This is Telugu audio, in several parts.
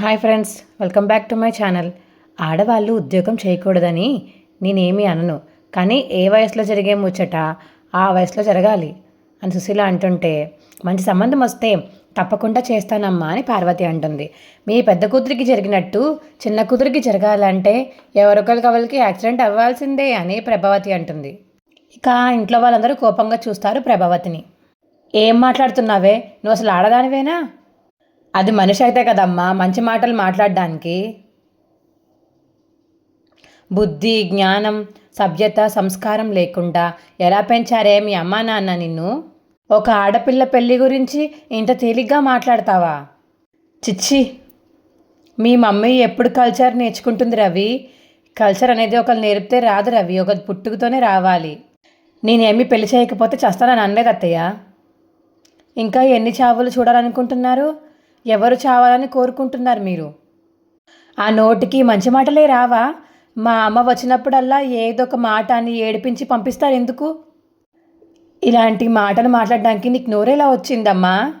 Hi friends welcome back to my channel. ఆడవాళ్ళు ఉద్యోగం చేయకూడదని నేనేమీ అనను కానీ ఏ వయసులో జరిగే ముచ్చట ఆ వయసులో జరగాలి అని సుశీల అంటుంటే మంచి సంబంధం వస్తే తప్పకుండా చేస్తానమ్మా అని పార్వతి అంటుంది. మీ పెద్ద కూతురికి జరిగినట్టు చిన్న కూతురికి జరగాలంటే ఎవరొకరికి ఎవరికి యాక్సిడెంట్ అవ్వాల్సిందే అని ప్రభావతి అంటుంది. ఇక ఇంట్లో వాళ్ళందరూ కోపంగా చూస్తారు ప్రభావతిని. ఏం మాట్లాడుతున్నావే? నువ్వు అసలు ఆడదానివేనా? అది మనిషి అయితే కదమ్మా మంచి మాటలు మాట్లాడడానికి. బుద్ధి జ్ఞానం సభ్యత సంస్కారం లేకుండా ఎలా పెంచారే మీ అమ్మా నాన్న నిన్ను? ఒక ఆడపిల్ల పెళ్ళి గురించి ఇంత తేలిగ్గా మాట్లాడతావా? చిచ్చి మీ మమ్మీ ఎప్పుడు కల్చర్ నేర్చుకుంటుంది రవి? కల్చర్ అనేది ఒకరు నేర్పితే రాదు రవి ఒక పుట్టుకతోనే రావాలి. నేనేమి పెళ్ళి చేయకపోతే చస్తానని అనలేదు అత్తయ్య? ఇంకా ఎన్ని చావులు చూడాలనుకుంటున్నారు? ఎవరు చావాలని కోరుకుంటున్నారు మీరు? ఆ నోటికి మంచి మాటలే రావా? మా అమ్మ వచ్చినప్పుడల్లా ఏదో ఒక మాట అని ఏడిపించి పంపిస్తారు ఎందుకు? ఇలాంటి మాటలు మాట్లాడడానికి నీకు నోరేలా వచ్చిందమ్మా?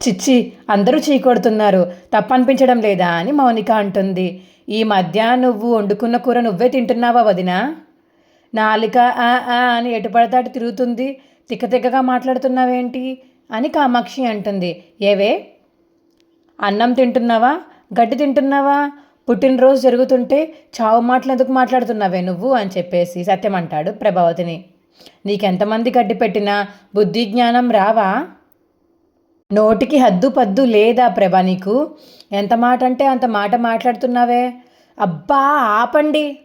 చిచ్చి అందరూ చీకొడుతున్నారు తప్పనిపించడం లేదా అని మౌనిక అంటుంది. ఈ మధ్య నువ్వు వండుకున్న కూర నువ్వే తింటున్నావా వదినా? నాలిక ఆ ఆ అని ఎటు అటు తిరుగుతుంది. తిక్కతిక్కగా మాట్లాడుతున్నావేంటి? అని కామాక్షి అంటుంది. ఏవే? అన్నం తింటున్నావా? గడ్డి తింటున్నావా? పుట్టినరోజు జరుగుతుంటే చావు మాటలు ఎందుకు మాట్లాడుతున్నావే నువ్వు? అని చెప్పేసి సత్యం అంటాడు ప్రభావతిని. నీకెంతమంది గడ్డి పెట్టినా బుద్ధి జ్ఞానం రావా? నోటికి హద్దు పద్దు లేదా ప్రభా నీకు? ఎంత మాట అంటే అంత మాట మాట్లాడుతున్నావే? అబ్బా ఆపండి.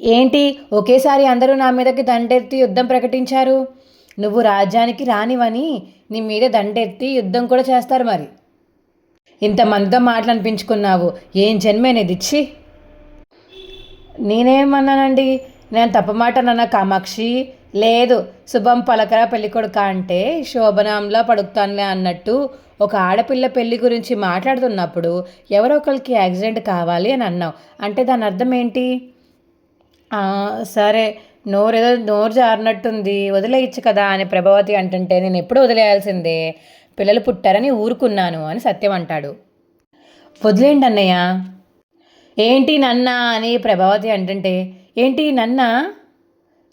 ఏంటి? ఒకేసారి అందరూ నా మీదకి దండెత్తి యుద్ధం ప్రకటించారు. నువ్వు రాజ్యానికి రానివని నీ మీద దండెత్తి యుద్ధం కూడా చేస్తారు మరి. ఇంతమందితో మాటలనిపించుకున్నావు ఏం జన్మేనేది ఇచ్చి నేనేమన్నానండి నేను తప్పమాట నాన్న కామాక్షి? లేదు శుభం పలకరా పెళ్ళికొడుక అంటే శోభనాంలా పడుకుతానులే అన్నట్టు ఒక ఆడపిల్ల పెళ్ళి గురించి మాట్లాడుతున్నప్పుడు ఎవరో ఒకరికి యాక్సిడెంట్ కావాలి అని అన్నావు. అంటే దాని అర్థం ఏంటి? సరే నోరు ఏదో నోరు జారినట్టుంది వదిలేయచ్చు కదా అని ప్రభావతి అంటుంటే నేను ఎప్పుడు వదిలేయాల్సిందే? పిల్లలు పుట్టారని ఊరుకున్నాను అని సత్యం అంటాడు. వదిలేండి అన్నయ్య. ఏంటి నన్న అని ప్రభావతి అంటుంటే ఏంటి నన్న?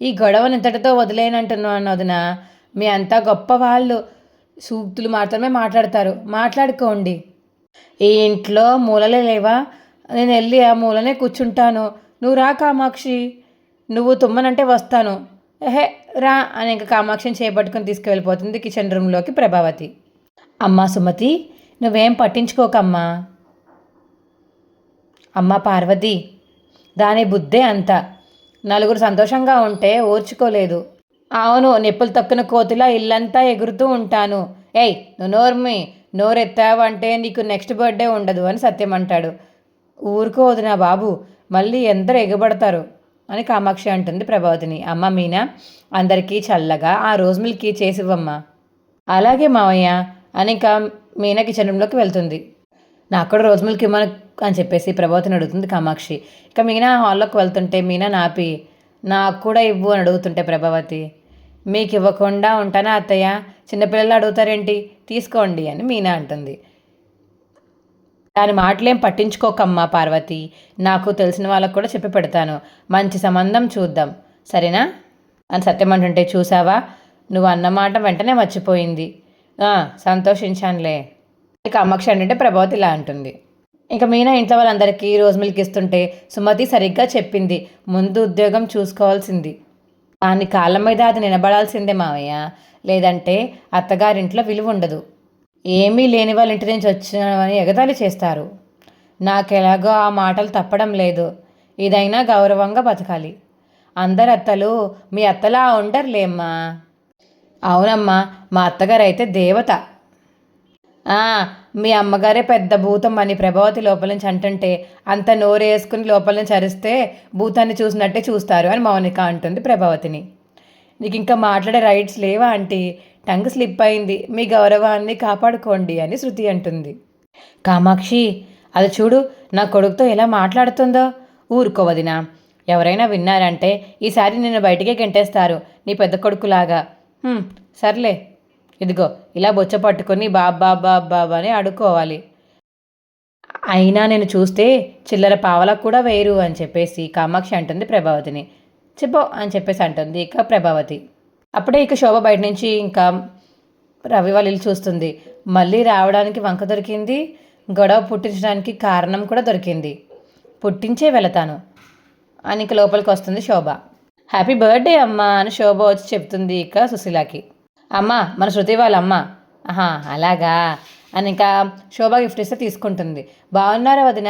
ఈ గొడవనింతటితో వదిలేనంటున్నాను వదిన. మీ అంతా గొప్ప వాళ్ళు. సూక్తులు మాత్రమే మాట్లాడతారు. మాట్లాడుకోండి. ఈ ఇంట్లో మూలలే లేవా? నేను వెళ్ళి ఆ మూలనే కూర్చుంటాను. నువ్వు రా కామాక్షి. నువ్వు తుమ్మనంటే వస్తాను. ఎహే రా అని ఇంకా కామాక్షిని చేపట్టుకుని తీసుకువెళ్ళిపోతుంది కిచెన్ రూమ్లోకి ప్రభావతి. అమ్మా సుమతి నువ్వేం పట్టించుకోకమ్మా. అమ్మ పార్వతి దాని బుద్ధే అంత. నలుగురు సంతోషంగా ఉంటే ఓర్చుకోలేదు. అవును నిప్పులు తక్కున కోతిలా ఇల్లంతా ఎగురుతూ ఉంటాను. ఏయ్ నువ్వు నోర్మి నోరెత్తావంటే నీకు నెక్స్ట్ బర్త్డే ఉండదు అని సత్యం అంటాడు. ఊరుకోదు నా బాబు మళ్ళీ ఎందరు ఎగబడతారు. అని కామాక్షి అంటుంది ప్రభావతిని. అమ్మ మీనా అందరికీ చల్లగా ఆ రోజు మిల్క్ చేసివ్వమ్మా. అలాగే మావయ్య అని ఇంకా మీనా కిచెన్ రూమ్లోకి వెళ్తుంది. నాకు కూడా రోజు మిల్క్ ఇవ్వమని అని చెప్పేసి ప్రభావతిని అడుగుతుంది కామాక్షి. ఇక మీనా హాల్లోకి వెళ్తుంటే మీనా నాపి నాకు కూడా ఇవ్వు అని అడుగుతుంటే ప్రభావతి మీకు ఇవ్వకుండా ఉంటానా అత్తయ్య? చిన్నపిల్లలు అడుగుతారేంటి? తీసుకోండి అని మీనా అంటుంది. దాని మాటలేం పట్టించుకోకమ్మా పార్వతి. నాకు తెలిసిన వాళ్ళకు కూడా చెప్పి పెడతాను. మంచి సంబంధం చూద్దాం. సరేనా? అని సత్యం అంటుంటే చూసావా? నువ్వు అన్నమాట వెంటనే మర్చిపోయింది. సంతోషించానులే. ఇక అమ్మక్ష అంటే ప్రభావతి ఇలా అంటుంది. ఇక మీనా ఇంట్లో వాళ్ళందరికీ రోజు మిల్క్ ఇస్తుంటే సుమతి సరిగ్గా చెప్పింది. ముందు ఉద్యోగం చూసుకోవాల్సింది. దాని కాళ్ళ మీద అది నిలబడాల్సిందే మావయ్య. లేదంటే అత్తగారింట్లో విలువ ఉండదు. ఏమీ లేని వాళ్ళ ఇంటి నుంచి వచ్చినవని ఎగతాళి చేస్తారు. నాకు ఎలాగో ఆ మాటలు తప్పడం లేదు. ఇదైనా గౌరవంగా బతకాలి. అందరు అత్తలు మీ అత్తలా ఉండరులేమ్మా. అవునమ్మా మా అత్తగారు అయితే దేవత మీ అమ్మగారే పెద్ద భూతం అని ప్రభావతి లోపల నుంచి అంటుంటే అంత నోరేసుకుని లోపల నుంచి అరిస్తే భూతాన్ని చూసినట్టే చూస్తారు అని మౌనిక అంటుంది ప్రభావతిని. నీకు ఇంకా మాట్లాడే రైట్స్ లేవా ఆంటీ? టంగ్ స్లిప్ అయింది. మీ గౌరవాన్ని కాపాడుకోండి అని శృతి అంటుంది. కామాక్షి అది చూడు నా కొడుకుతో ఎలా మాట్లాడుతుందో? ఊరుకోవదినా ఎవరైనా విన్నారంటే ఈసారి నిన్ను బయటికే గెంటేస్తారు. నీ పెద్ద కొడుకులాగా. సర్లే. ఇదిగో ఇలా బొచ్చ పట్టుకొని బాబా బాబా అని అడుక్కోవాలి అయినా నేను చూస్తే చిల్లర పావలకు కూడా వేరు అని చెప్పేసి కామాక్షి అంటుంది ప్రభావతిని. చెప్పో అని చెప్పేసి అంటుంది ఇక ప్రభావతి. అప్పుడే ఇక శోభ బయట నుంచి ఇంకా రవి వాళ్ళ ఇల్లు చూస్తుంది. మళ్ళీ రావడానికి వంక దొరికింది. గొడవ పుట్టించడానికి కారణం కూడా దొరికింది. పుట్టించే వెళతాను అని ఇక లోపలికి వస్తుంది శోభ. హ్యాపీ బర్త్డే అమ్మా అని శోభ వచ్చి చెప్తుంది ఇక సుశీలకి. అమ్మ మన శృతి వాళ్ళ అమ్మ. ఆహా అలాగా అని ఇంకా శోభ గిఫ్ట్ ఇస్తే తీసుకుంటుంది. బాగున్నారా వదిన?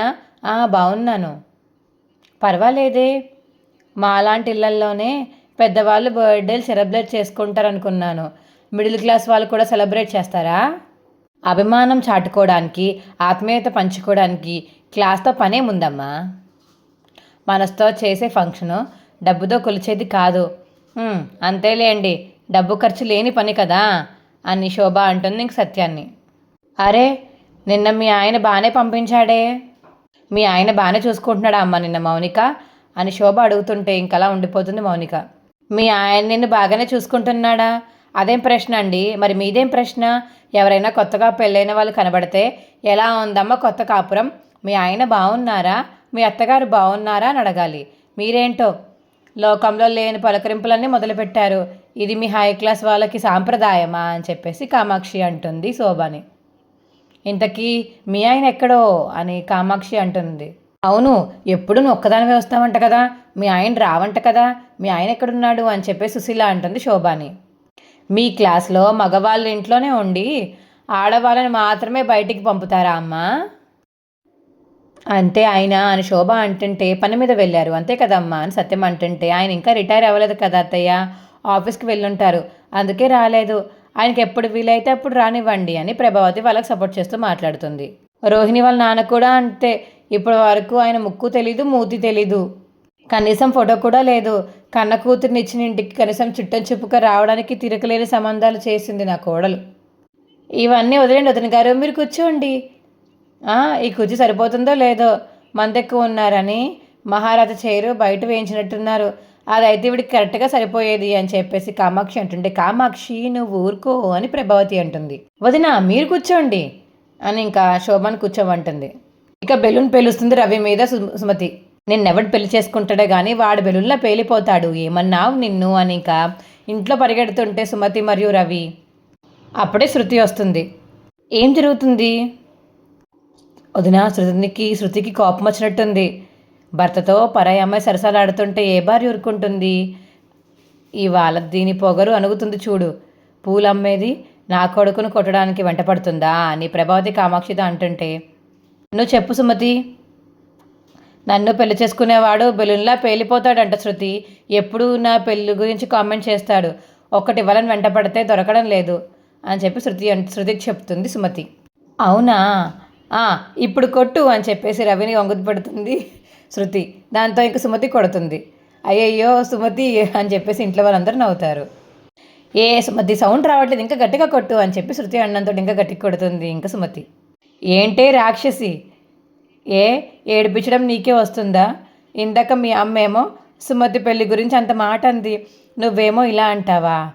బాగున్నాను. పర్వాలేదే మా లాంటి ఇళ్ళల్లోనే పెద్దవాళ్ళు బర్త్డేలు సెలబ్రేట్ చేసుకుంటారు అనుకున్నాను మిడిల్ క్లాస్ వాళ్ళు కూడా సెలబ్రేట్ చేస్తారా? అభిమానం చాటుకోవడానికి ఆత్మీయత పంచుకోవడానికి క్లాస్తో పనే ముందమ్మా. మనసుతో చేసే ఫంక్షను డబ్బుతో కొలిచేది కాదు. అంతేలేండి డబ్బు ఖర్చు లేని పని కదా అని శోభ అంటుంది ఇంక సత్యాన్ని. అరే నిన్న మీ ఆయన బాగానే పంపించాడే. మీ ఆయన బాగానే చూసుకుంటున్నాడా అమ్మ నిన్న మౌనిక అని శోభ అడుగుతుంటే ఇంకలా ఉండిపోతుంది మౌనిక. మీ ఆయన నిన్ను బాగానే చూసుకుంటున్నాడా? అదేం ప్రశ్న అండి? మరి మీదేం ప్రశ్న? ఎవరైనా కొత్తగా పెళ్ళైన వాళ్ళు కనబడితే ఎలా ఉందమ్మా కొత్త కాపురం? మీ ఆయన బాగున్నారా మీ అత్తగారు బాగున్నారా అని అడగాలి. మీరేంటో? లోకంలో లేని పలకరింపులన్నీ మొదలుపెట్టారు. ఇది మీ హై క్లాస్ వాళ్ళకి సాంప్రదాయమా? అని చెప్పేసి కామాక్షి అంటుంది శోభని. ఇంతకీ మీ ఆయన ఎక్కడో? అని కామాక్షి అంటుంది. అవును ఎప్పుడు నువ్వు ఒక్కదానివే వస్తావంట కదా? మీ ఆయన రావంట కదా మీ ఆయన ఎక్కడున్నాడు అని చెప్పి సుశీల అంటుంది శోభాని. మీ క్లాస్లో మగవాళ్ళ ఇంట్లోనే ఉండి ఆడవాళ్ళని మాత్రమే బయటికి పంపుతారా అమ్మా? అంతే ఆయన అని శోభ అంటుంటే పని మీద వెళ్ళారు. అంతే కదమ్మా అని సత్యం అంటుంటే ఆయన ఇంకా రిటైర్ అవ్వలేదు కదా అత్తయ్య ఆఫీస్కి వెళ్ళుంటారు. అందుకే రాలేదు. ఆయనకి ఎప్పుడు వీలైతే అప్పుడు రానివ్వండి అని ప్రభావతి వాళ్ళకి సపోర్ట్ చేస్తూ మాట్లాడుతుంది. రోహిణి వాళ్ళ నాన్న కూడా అంతే. ఇప్పటి వరకు ఆయన ముక్కు తెలీదు మూతి తెలీదు. కనీసం ఫోటో కూడా లేదు. కన్న కూతుర్ని ఇచ్చిన ఇంటికి కనీసం చుట్టం చెప్పుక రావడానికి తిరగలేని సంబంధాలు చేసింది నా కోడలు. ఇవన్నీ వదిలేండి వదిన గారు మీరు కూర్చోండి. ఈ కుర్చీ సరిపోతుందో లేదో మందెక్కువ ఉన్నారని మహారాజ చైరు బయట వేయించినట్టున్నారు. అదైతే ఇవిడికి కరెక్ట్గా సరిపోయేది అని చెప్పేసి కామాక్షి అంటుండే కామాక్షి నువ్వు ఊరుకో అని ప్రభావతి అంటుంది. వదిన మీరు కూర్చోండి అని ఇంకా శోభన్ కూర్చోమంటుంది. ఇక బెలూన్ పేలుస్తుంది రవి మీద సుమతి. నిన్నెవడు పెళ్ళి చేసుకుంటాడో కానీ వాడు బెలూన్లో పేలిపోతాడు. ఏమన్నావు నిన్ను అని ఇంకా ఇంట్లో పరిగెడుతుంటే సుమతి మరియు రవి. అప్పుడే శృతి వస్తుంది. ఏం జరుగుతుంది? వదిన శృతికి శృతికి కోపం వచ్చినట్టుంది. భర్తతో పరాయి అమ్మాయి సరసాలాడుతుంటే ఏ భార్య ఊరుకుంటుంది? ఇవాళ దీని పొగరు అనుగుతుంది చూడు. పూలు అమ్మేది నా కొడుకును కొట్టడానికి వెంటపడుతుందా? అని ప్రభావతి కామాక్షితో అంటుంటే. నువ్వు చెప్పు సుమతి. నన్ను పెళ్ళి చేసుకునేవాడు బెలూన్లా పేలిపోతాడంట శృతి. ఎప్పుడు నా పెళ్ళి గురించి కామెంట్ చేస్తాడు. ఒక్కటి ఇవ్వాలని వెంట పడితే దొరకడం లేదు అని చెప్పి శృతి శృతికి చెప్తుంది సుమతి. అవునా? ఆ, ఇప్పుడు కొట్టు అని చెప్పేసి రవిని వంగుతి పెడుతుంది శృతి. దాంతో ఇంక సుమతి కొడుతుంది. అయ్యయ్యో సుమతి అని చెప్పేసి ఇంట్లో వాళ్ళందరూ నవ్వుతారు. ఏ సుమతి సౌండ్ రావట్లేదు. ఇంకా గట్టిగా కొట్టు అని చెప్పి శృతి అన్నంతో ఇంకా గట్టిగా కొడుతుంది ఇంకా సుమతి. ఏంటే రాక్షసి? ఏ ఏడిపించడం నీకే వస్తుందా? ఇందాక మీ అమ్మేమో సుమతి పెళ్ళి గురించి అంత మాట అంది. నువ్వేమో ఇలా అంటావా?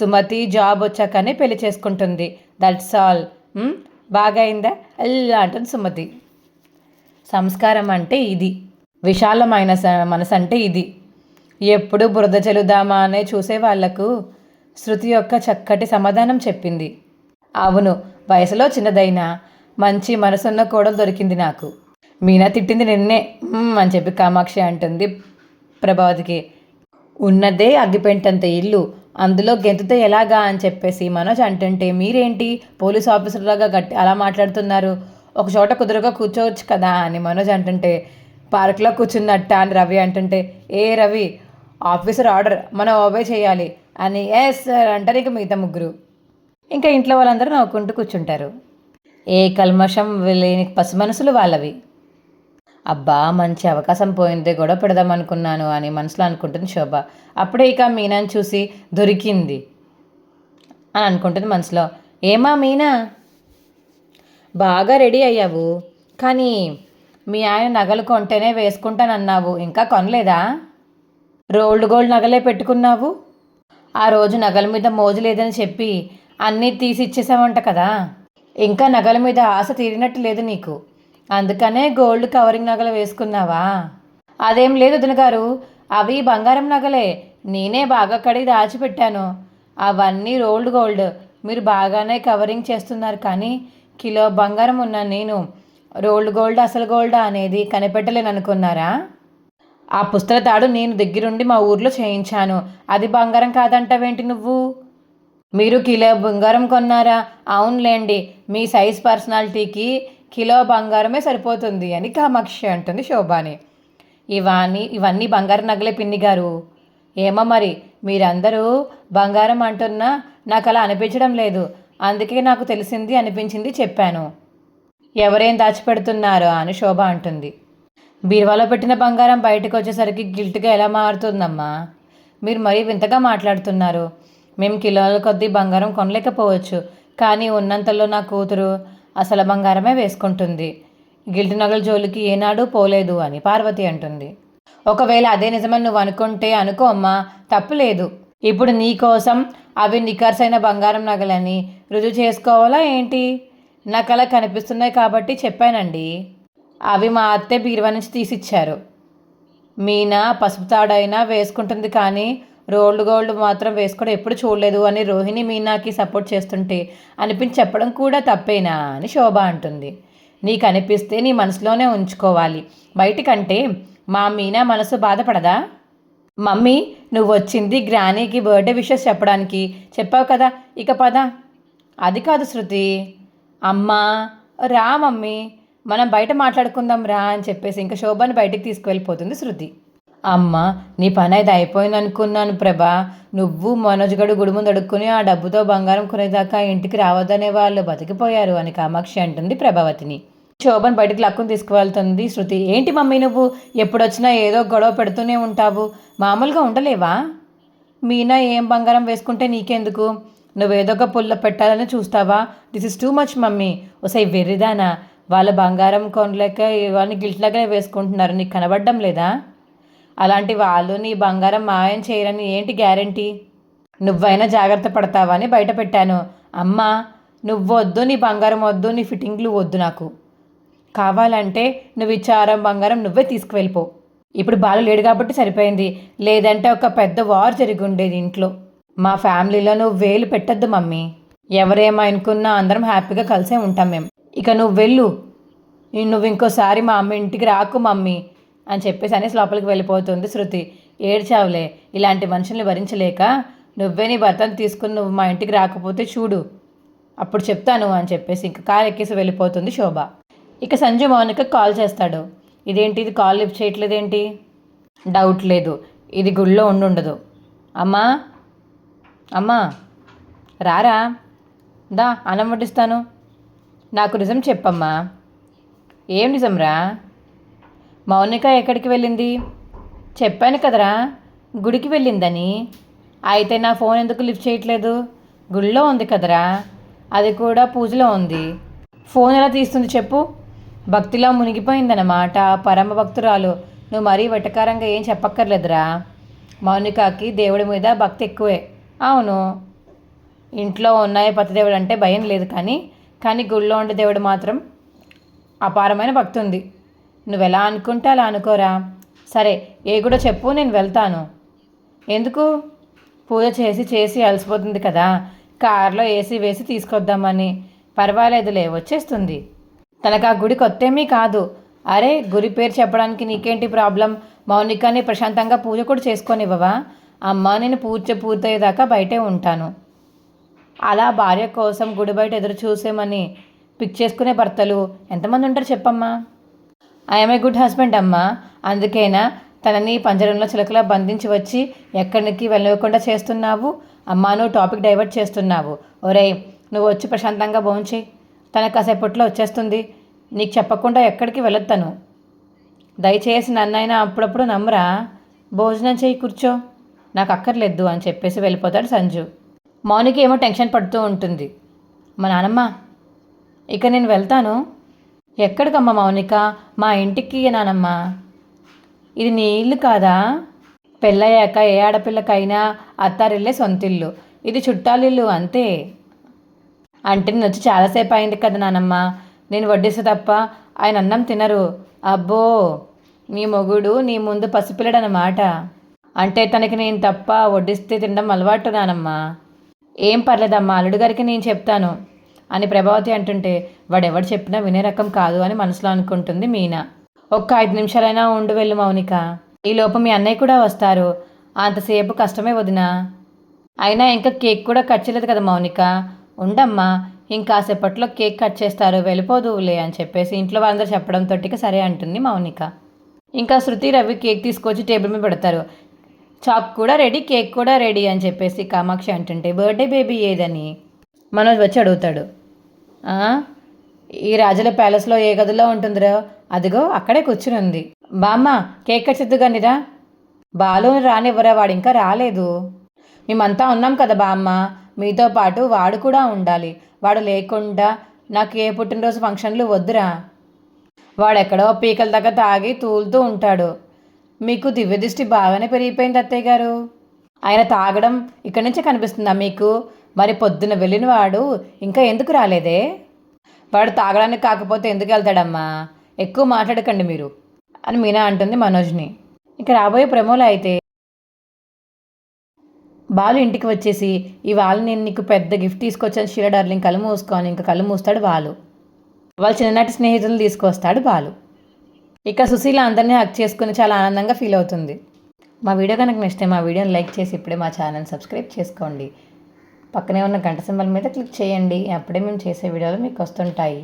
సుమతి జాబ్ వచ్చాకనే పెళ్ళి చేసుకుంటుంది. దట్స్ ఆల్ బాగా అయిందా ఇలా అంటుంది సుమతి. సంస్కారం అంటే ఇది. విశాలమైన స- మనసు అంటే ఇది. ఎప్పుడు బురద చెలుదామా అనే చూసే వాళ్ళకు శృతి యొక్క చక్కటి సమాధానం చెప్పింది. అవును వయసులో చిన్నదైనా మంచి మనసున్న కోడలు దొరికింది నాకు. మీనా తిట్టింది నిన్నే. అని చెప్పి కామాక్షి అంటుంది ప్రభావతికి. ఉన్నదే అగ్గిపెంటంత ఇల్లు. అందులో గెంతుతో ఎలాగా అని చెప్పేసి మనోజ్ అంటుంటే మీరేంటి? పోలీస్ ఆఫీసర్లాగా గట్టి అలా మాట్లాడుతున్నారు. ఒక చోట కుదురుగా కూర్చోవచ్చు కదా అని మనోజ్ అంటుంటే పార్క్లో కూర్చున్నట్ట అని రవి అంటుంటే ఏ రవి? ఆఫీసర్ ఆర్డర్ మనం ఓబే చేయాలి అని. ఎస్ సార్ అంటారు ఇంకా మిగతా ముగ్గురు. ఇంకా ఇంట్లో వాళ్ళందరూ నవ్వుకుంటూ కూర్చుంటారు. ఏ కల్మషం లేని పసి మనసులు వాళ్ళవి. అబ్బా మంచి అవకాశం పోయిందే గొడవ పెడదాం అనుకున్నాను అని మనసులో అనుకుంటుంది శోభ. అప్పుడే ఇక మీనాని చూసి దొరికింది అని అనుకుంటుంది మనసులో. ఏమా మీనా? బాగా రెడీ అయ్యావు. కానీ మీ ఆయన నగలు కొంటేనే వేసుకుంటానన్నావు. ఇంకా కొనలేదా? రోల్డ్ గోల్డ్ నగలే పెట్టుకున్నావు? ఆ రోజు నగల మీద మోజు లేదని చెప్పి అన్నీ తీసి ఇచ్చేసావంట కదా. ఇంకా నగల మీద ఆశ తీరినట్టు లేదు నీకు. అందుకనే గోల్డ్ కవరింగ్ నగలు వేసుకున్నావా? అదేం లేదు వదిన గారు అవి బంగారం నగలే. నేనే బాగా కడిగి దాచిపెట్టాను. అవన్నీ రోల్డ్ గోల్డ్. మీరు బాగానే కవరింగ్ చేస్తున్నారు కానీ కిలో బంగారం ఉన్న నేను రోల్డ్ గోల్డ్ అసలు గోల్డ్ అనేది కనిపెట్టలేను అనుకున్నారా ఆ పుస్తక తాడు నేను దగ్గరుండి మా ఊర్లో చేయించాను. అది బంగారం కాదంటావేంటి నువ్వు? మీరు కిలో బంగారం కొన్నారా? అవునులేండి. మీ సైజ్ పర్సనాలిటీకి కిలో బంగారమే సరిపోతుంది అని కామాక్షి అంటుంది శోభాని. ఇవన్నీ ఇవన్నీ బంగారం నగలే పిన్ని గారు. ఏమో మరి మీరందరూ బంగారం అంటున్నా నాకు అలా అనిపించడం లేదు. అందుకే నాకు తెలిసింది అనిపించింది చెప్పాను. ఎవరేం దాచిపెడుతున్నారో అని శోభ అంటుంది. బీరువాలో పెట్టిన బంగారం బయటకు వచ్చేసరికి గిల్ట్గా ఎలా మారుతుందమ్మా? మీరు మరీ వింతగా మాట్లాడుతున్నారు. మేము కిలోల కొద్దీ బంగారం కొనలేకపోవచ్చు. కానీ ఉన్నంతలో నా కూతురు అసలు బంగారమే వేసుకుంటుంది. గిల్టి నగల జోలికి ఏనాడు పోలేదు అని పార్వతి అంటుంది. ఒకవేళ అదే నిజమని నువ్వు అనుకుంటే అనుకో అమ్మా తప్పులేదు ఇప్పుడు నీ కోసం అవి నికర్సైన బంగారం నగలని రుజువు చేసుకోవాలా ఏంటి? నాకు అలా కనిపిస్తున్నాయి కాబట్టి చెప్పానండి. అవి మా అత్తే బీరువా నుంచి తీసిచ్చారు. మీనా పసుపు తాడైనా వేసుకుంటుంది కానీ రోల్డ్ గోల్డ్ మాత్రం వేసుకోవడం ఎప్పుడు చూడలేదు అని రోహిణి మీనాకి సపోర్ట్ చేస్తుంటే అనిపించి చెప్పడం కూడా తప్పేనా అని శోభ అంటుంది. నీకు అనిపిస్తే నీ మనసులోనే ఉంచుకోవాలి. బయటికంటే మా మీనా మనసు బాధపడదా? మమ్మీ నువ్వు వచ్చింది గ్రానీకి బర్త్డే విషెస్ చెప్పడానికి. చెప్పావు కదా ఇక పద. అది కాదు శృతి. అమ్మా రా మమ్మీ. మనం బయట మాట్లాడుకుందాం రా అని చెప్పేసి ఇంకా శోభను బయటికి తీసుకువెళ్ళిపోతుంది శృతి. అమ్మ నీ పని అయితే అయిపోయింది అనుకున్నాను ప్రభా. నువ్వు మనోజ్గడు గుడి ముందు అడుక్కుని ఆ డబ్బుతో బంగారం కొనేదాకా ఇంటికి రావద్దనే వాళ్ళు బతికిపోయారు అని కామాక్షి అంటుంది ప్రభావతిని. శోభన్ బయటికి లక్కుని తీసుకువెళ్తుంది. శృతి ఏంటి మమ్మీ నువ్వు? ఎప్పుడొచ్చినా ఏదో గొడవ పెడుతూనే ఉంటావు. మామూలుగా ఉండలేవా? మీనా ఏం బంగారం వేసుకుంటే నీకెందుకు? నువ్వేదో ఒక పుల్ల పెట్టాలని చూస్తావా? This is too much mummy. ఒకసారి వెర్రిదానా వాళ్ళ బంగారం కొనలేక ఇవన్నీ గిల్ట్లాగానే వేసుకుంటున్నారు. నీకు కనబడడం లేదా? అలాంటి వాళ్ళు నీ బంగారం మాయం చేయరని ఏంటి గ్యారంటీ? నువ్వైనా జాగ్రత్త పడతావా అని బయట పెట్టాను. అమ్మా నువ్వు వద్దు నీ బంగారం వద్దు నీ ఫిట్టింగ్లు వద్దు నాకు. కావాలంటే నువ్వు ఇచ్చారం బంగారం నువ్వే తీసుకువెళ్ళిపో. ఇప్పుడు బాలు లేడు కాబట్టి సరిపోయింది. లేదంటే ఒక పెద్ద వార్ జరిగి ఉండేది ఇంట్లో. మా ఫ్యామిలీలో నువ్వు వేలు పెట్టద్దు మమ్మీ. ఎవరేమనుకున్నా అందరం హ్యాపీగా కలిసే ఉంటాం మేము ఇక నువ్వు వెళ్ళు. నువ్వు ఇంకోసారి మా అమ్మ ఇంటికి రాకు మమ్మీ. అని చెప్పేసి అనేసి లోపలికి వెళ్ళిపోతుంది శృతి. ఏడ్చావులే ఇలాంటి మనుషుల్ని భరించలేక నువ్వే నీ భర్తను తీసుకుని నువ్వు మా ఇంటికి రాకపోతే చూడు. అప్పుడు చెప్తాను అని చెప్పేసి ఇంకా కారు ఎక్కేసి వెళ్ళిపోతుంది శోభ. ఇక సంజు మౌనిక కాల్ చేస్తాడు. ఇదేంటి ఇది కాల్ లిఫ్ట్ చేయట్లేదేంటి? డౌట్ లేదు. ఇది గుళ్ళో ఉండుండదు. అమ్మా అమ్మా రారా? దా అన్నం వడ్డిస్తాను. నాకు నిజం చెప్పమ్మా. ఏం నిజంరా? మౌనిక ఎక్కడికి వెళ్ళింది? చెప్పాను కదరా గుడికి వెళ్ళిందని. అయితే నా ఫోన్ ఎందుకు లిఫ్ట్ చేయట్లేదు? గుడిలో ఉంది కదరా అది కూడా పూజలో ఉంది. ఫోన్ ఎలా తీస్తుంది చెప్పు. భక్తిలో మునిగిపోయిందన్నమాట పరమ భక్తురాలు. నువ్వు మరీ వెటకారంగా ఏం చెప్పక్కర్లేదురా. మౌనికకి దేవుడి మీద భక్తి ఎక్కువే. అవును. ఇంట్లో ఉన్నాయి పతిదేవుడు అంటే భయం లేదు కానీ కానీ గుళ్ళో ఉండే దేవుడు మాత్రం అపారమైన భక్తి ఉంది. నువ్వు ఎలా అనుకుంటే అలా అనుకోరా. సరే ఏ కూడా చెప్పు నేను వెళ్తాను. ఎందుకు? పూజ చేసి చేసి అలసిపోతుంది కదా. కారులో ఏసీ వేసి తీసుకొద్దామని. పర్వాలేదులే వచ్చేస్తుంది. తనకు ఆ గుడి కొత్తేమీ కాదు. అరే గురి పేరు చెప్పడానికి నీకేంటి ప్రాబ్లం? మౌనికని ప్రశాంతంగా పూజ కూడా చేసుకొనివ్వవా? అమ్మ నేను పూజ పూర్తయ్యేదాకా బయటే ఉంటాను. అలా భార్య కోసం గుడి బయట ఎదురు చూసేమని పిక్ చేసుకునే భర్తలు ఎంతమంది ఉంటారు చెప్పమ్మా? ఐఎమ్ ఏ గుడ్ హస్బెండ్ అమ్మా. అందుకేనా తనని పంజరంలో చిలకలా బంధించి వచ్చి ఎక్కడికి వెళ్ళకుండా చేస్తున్నావు? అమ్మా నువ్వు టాపిక్ డైవర్ట్ చేస్తున్నావు. ఒరే నువ్వు వచ్చి ప్రశాంతంగా భోంచి తన కాసేపట్లో వచ్చేస్తుంది. నీకు చెప్పకుండా ఎక్కడికి వెళ్ళొద్దాను దయచేసి నన్నైనా అప్పుడప్పుడు నమ్మరా? భోజనం చేయి కూర్చో. నాకు అక్కర్లేదు అని చెప్పేసి వెళ్ళిపోతాడు సంజు. మౌనికి ఏమో టెన్షన్ పడుతూ ఉంటుంది. మా నానమ్మ ఇక నేను వెళ్తాను. ఎక్కడికమ్మా మౌనిక? మా ఇంటికి నానమ్మ. ఇది నీ ఇల్లు కాదా? పెళ్ళయ్యాక ఏ ఆడపిల్లకైనా అత్తారిల్లే సొంతిల్లు. ఇది చుట్టాలిల్లు అంతే. అంటే నేను వచ్చి చాలాసేపు అయింది కదా నానమ్మ. నేను వడ్డిస్తే తప్ప ఆయన అన్నం తినరు. అబ్బో! నీ మొగుడు నీ ముందు పసిపిల్లడనమాట అంటే తనకి నేను తప్ప వడ్డిస్తే తినడం అలవాటు నానమ్మా. ఏం పర్లేదమ్మా అల్లుడు గారికి నేను చెప్తాను. అని ప్రభావతి అంటుంటే వాడెవడు చెప్పినా వినే రకం కాదు అని మనసులో అనుకుంటుంది మీనా. ఒక్క ఐదు నిమిషాలైనా ఉండు వెళ్ళు మౌనిక. ఈలోపు మీ అన్నయ్య కూడా వస్తారు. అంతసేపు కష్టమే వదినా. అయినా ఇంకా కేక్ కూడా కట్ చేయలేదు కదా మౌనిక. ఉండమ్మా ఇంకాసేపట్లో కేక్ కట్ చేస్తారు. వెళ్ళిపోదువులే అని చెప్పేసి ఇంట్లో వాళ్ళందరూ చెప్పడంతో సరే అంటుంది మౌనిక. ఇంకా శృతి రవి కేక్ తీసుకొచ్చి టేబుల్ మీద పెడతారు. చాక్ కూడా రెడీ కేక్ కూడా రెడీ అని చెప్పేసి కామాక్షి అంటుంటే బర్త్డే బేబీ ఏదని? మనోజ్ వచ్చి అడుగుతాడు. ఈ రాజుల ప్యాలెస్లో ఏ గదిలో ఉంటుందిరా? అదిగో అక్కడే కూర్చుని ఉంది బామ్మ కేక్ కట్ చెద్దుగానిరా బాలు రానివ్వరా వాడు ఇంకా రాలేదు. మేమంతా ఉన్నాం కదా బామ్మ. మీతో పాటు వాడు కూడా ఉండాలి. వాడు లేకుండా నాకు ఏ పుట్టినరోజు ఫంక్షన్లు వద్దురా. వాడెక్కడో పీకల దగ్గర తాగి తూలుతూ ఉంటాడు. మీకు దివ్యదృష్టి బాగానే పెరిగిపోయింది అత్తయ్య గారు. ఆయన తాగడం ఇక్కడి నుంచే కనిపిస్తుందా మీకు? మరి పొద్దున వెళ్ళిన వాడు ఇంకా ఎందుకు రాలేదే? వాడు తాగడానికి కాకపోతే ఎందుకు వెళ్తాడమ్మా? ఎక్కువ మాట్లాడకండి మీరు అని మీనా అంటుంది మనోజ్ని. ఇక రాబోయే ప్రమోలో అయితే బాలు ఇంటికి వచ్చేసి ఇవాళ నేను నీకు పెద్ద గిఫ్ట్ తీసుకొచ్చాను షీల డార్లింగ్ కళ్ళు మూసుకొని ఇంకా కళ్ళు మూస్తాడు బాలు. వాళ్ళ చిన్ననాటి స్నేహితులను తీసుకొస్తాడు బాలు. ఇక సుశీల అందరినీ హక్ చేసుకుని చాలా ఆనందంగా ఫీల్ అవుతుంది. మా వీడియో కనుక నచ్చితే మా వీడియోని లైక్ చేసి ఇప్పుడే మా ఛానల్ సబ్స్క్రైబ్ చేసుకోండి. పక్కనే ఉన్న గంట సింబల్ మీద క్లిక్ చేయండి. అప్పుడే మేము చేసే వీడియోలు మీకు వస్తుంటాయి.